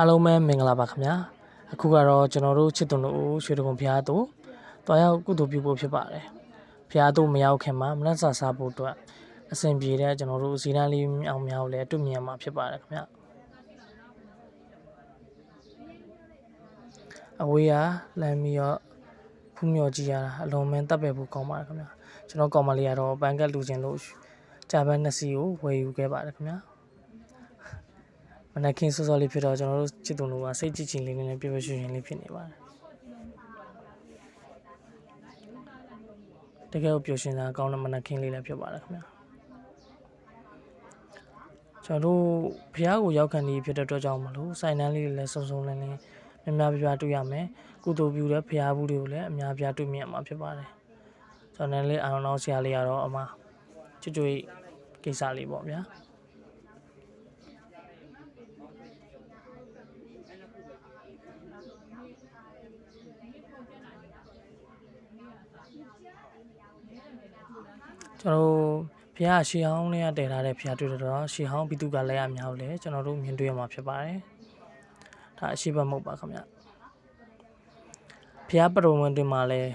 အားလုံးပဲမင်္ဂလာပါခင်ဗျာအခုကတော့ကျွန်တော်တို့ချစ်သူတို့ရွှေတကုံဘုရားတို့တွားရောက်ကုသိုလ်ပြုဖို့ဖြစ်ပါတယ်ဘုရားတို့မရောက်ခင်မှာမနက်စာစားဖို့အတွက်အစဉ်ပြေတဲ့ကျွန်တော်တို့ဇီနလေးမြောင်မြောင်လဲတွေ့မြင်မှာဖြစ်ပါတယ်ခင်ဗျာအဝေးကလမ်းပြီးတော့ဖူးမြော်ကြည့်ရတာအလုံးမင်းတပ်ပဲဖို့ကောင်းပါတယ်ခင်ဗျာကျွန်တော်ကောင်မလေးကတော့ဘန်ကတ်လူချင်းလို့ဂျာပန်နှစ်စီကိုဝယ်ယူခဲ့ပါတယ်ခင်ဗျာမ နက်ခင်းစောစောလေးဖြစ်တော့ကျွန်တော်တို့ချစ်သူတို့ကစိတ်ကြည်ချင်လေးနဲ့ပြည့်ပြည့်ရွှင်ရွှင်လေးဖြစ်နေပါတယ်တကယ်ကိုပျော်ရွှင်တာကောင်းတဲ့မနက်ခင်းလေးလည်းဖြစ်ပါတယ်ခင်ဗျာကျွန်တော်တို့ဘုရားကိုရောက်ခံနေဖြစ်တဲ့အတွက်ကြောင့်မလို့စိုင်းနှန်းလေးတွေလည်းစုံစုံလင်းလင်းများများပြားပြားတွေ့ရမယ်ကုသိုလ်ပြုတဲ့ဘုရားဘူးတွေကိုလည်းအများပြားတွေ့မြင်မှာဖြစ်ပါတယ်ကျွန်တော်လည်းအာရုံအောင်ဆရာလေးကတော့အမချွတ်ချွေကိစ္စလေးပေါ့ဗျာ ကျွန်တော်တို့ဘုရားရှေးဟောင်းလေးကတည်ထားတဲ့ဘုရားတွေ့တော့ရှေးဟောင်းဘိတုကလည်းအများကိုလည်းကျွန်တော်တို့မြင်တွေ့ရမှာဖြစ်ပါတယ်။ဒါအရှိဘမဟုတ်ပါခင်ဗျ။ဘုရားပရုံဝင်တွင်မှာလည်း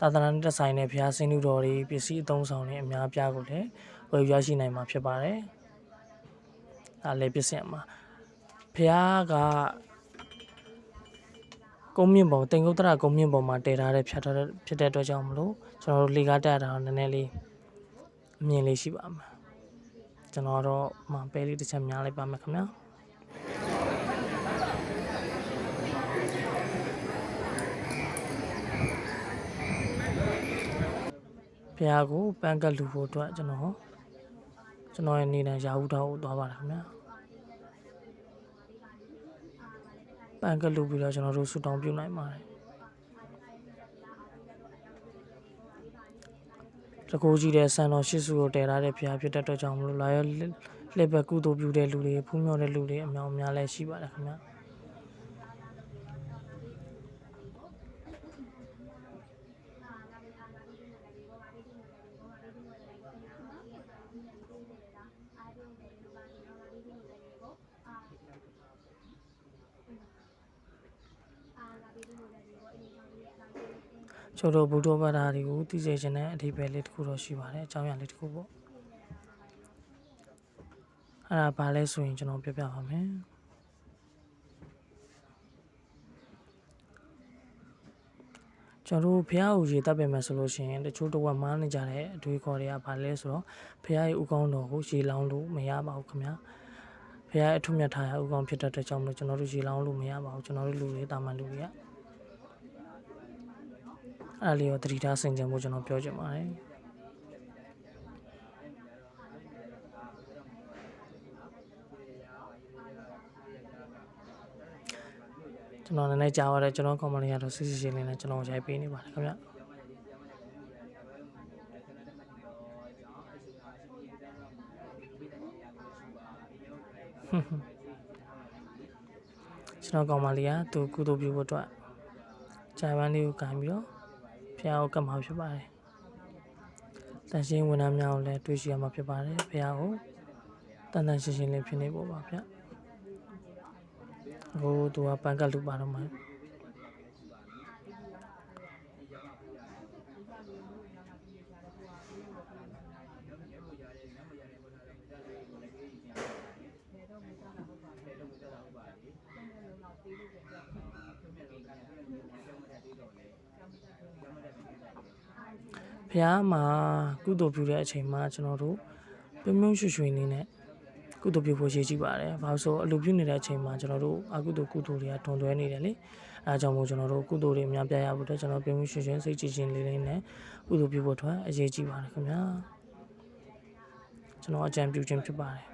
သာသနာ့တက်ဆိုင်တဲ့ဘုရားစင်လူတော်တွေပစ္စည်းအသုံးဆောင်တွေအများအပြားကိုလည်းဝယ်ယူရရှိနိုင်မှာဖြစ်ပါတယ်။ဒါလည်းပြည့်စင်မှာဘုရားကကုန်းမြင့်ပုံတင်ကုတ်တရကုန်းမြင့်ပုံမှာတည်ထားတဲ့ဖြတ်ထားတဲ့ဖြစ်တဲ့အတွက်ကြောင့်မလို့ကျွန်တော်တို့လေကားတက်တာတော့နည်းနည်းလေး အမြင်လေးရှိပါမှာကျွန်တော်တော့မပဲလေးတစ်ချက်များလိုက်ပါမယ်ခင်ဗျာဖះကိုပန်းကတ်လူဖို့အတွက်ကျွန်တော်ကျွန်တော်ရဲ့နေနဲ့ရာဟုတော်ကိုသွားပါတယ်ခင်ဗျာပန်းကတ်လူပြီးတော့ကျွန်တော်တို့ဆူတောင်းပြုနိုင်ပါတယ် တကူကြီးတဲ့ဆန်တော်ရှစ်စုကိုတည်ထားတဲ့ဖះဖြစ်တဲ့အတွက်ကြောင့်မလို့လာရလက်ဘက်ကုသိုလ်ပြုတဲ့လူတွေဖူးမြော်တဲ့လူတွေအများအများလည်းရှိပါတယ်ခင်ဗျာ ကျွန်တော်ဘုဒ္ဓဘာသာတွေကိုသိစေခြင်းနဲ့အဓိပ္ပာယ်လေးတစ်ခုတော့ရှိပါတယ်အကြောင်းအရာလေးတစ်ခုပေါ့အဲ့ဒါဘာလဲဆိုရင်ကျွန်တော်ပြပြပါမယ်ကျွန်တော်တို့ဖះကိုရေတပ်ပင်မယ်ဆိုလို့ရှိရင်တချို့တော့မားနေကြတဲ့အတွေးခေါ်တွေကဘာလဲဆိုတော့ဖះရဲ့ဥကောင်းတော်ကိုရေလောင်းလို့မရပါဘူးခင်ဗျာဖះရဲ့အထွတ်မြတ်ထားတဲ့ဥကောင်းဖြစ်တဲ့အတွက်ကြောင့်မလို့ကျွန်တော်တို့ရေလောင်းလို့မရပါဘူးကျွန်တော်တို့လူတွေတာမန်လူတွေက အဲ့ဒါလေးကိုတတိထားဆင်ခြင်ဖို့ကျွန်တော်ပြောချင်ပါတယ်ကျွန်တော်နည်းနည်းကြားရတဲ့ကျွန်တော်ကောင်မလေးကတော့စစ်စစ်ရှင်းလင်းနဲ့ကျွန်တော်ရိုက်ပေးနေပါတယ်ခင်ဗျကျွန်တော်ကောင်မလေးကသူကုသိုလ်ပြုဖို့အတွက်ဂျိုင်ဝမ်လေးကိုကင်ပြီးတော့ ဖះကိုကတ်မှာဖြစ်ပါတယ်။တန်ရှင်းဝန်ထမ်းများကိုလည်းတွေ့ရှိရမှာဖြစ်ပါတယ်ဖះကိုတန်တန်ရှင်းရှင်းလေးဖြစ်နေဖို့ပါဗျ။ဟိုသူကပန်ကတ်လူပါတော့မှာ ဖះမှာကုသိုလ်ပြုတဲ့အချိန်မှာကျွန်တော်တို့ပြုံးပြုံးရွှွှွှွနေနဲ့ကုသိုလ်ပြုဖို့ရည်ကြီးပါတယ်။ဘာလို့ဆိုအလိုပြုနေတဲ့အချိန်မှာကျွန်တော်တို့အကုသိုလ်ကုသိုလ်တွေကတွန်တွဲနေတယ်လေ။အဲအကြောင်းမို့ကျွန်တော်တို့ကုသိုလ်တွေအများပြရဖို့အတွက်ကျွန်တော်ပြုံးပြုံးရွှွှွှွစိတ်ကြည်ခြင်းလေးလေးနဲ့ကုသိုလ်ပြုဖို့အတွက်အရေးကြီးပါတယ်ခင်ဗျာ။ကျွန်တော်အကြံပြုခြင်းဖြစ်ပါတယ်။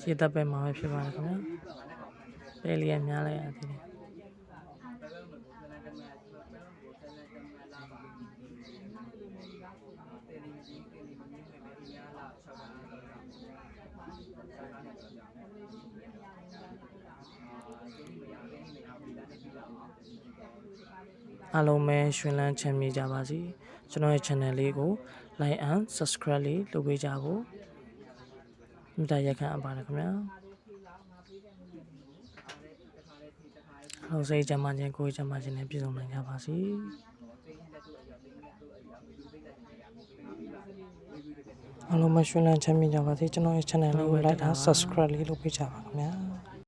ခြေသက်ပဲမှာပဲဖြစ်ပါတယ်ခင်ဗျာပဲလေးရများလိုက်ရသေးတယ်အားလုံးပဲရှင်လန်းချမ်းမြေကြပါစေကျွန်တော်ရဲ့ channel လေးကို like and subscribe လေးလုပ်ပေးကြဖို့ မြတ်တာရက်ခံအပ်ပါတယ်ခင်ဗျာဟုတ်စိတ်ကြမ်းမှခြင်းကိုယ်ကြမ်းမှခြင်းနဲ့ပြည့်စုံနိုင်ကြပါစေအားလုံးပဲရှင်လန်းချမ်းမြေကြပါစေကျွန်တော်ရဲ့ channel လေးကို like and subscribe လေးလုပ်ပေးကြပါခင်ဗျာ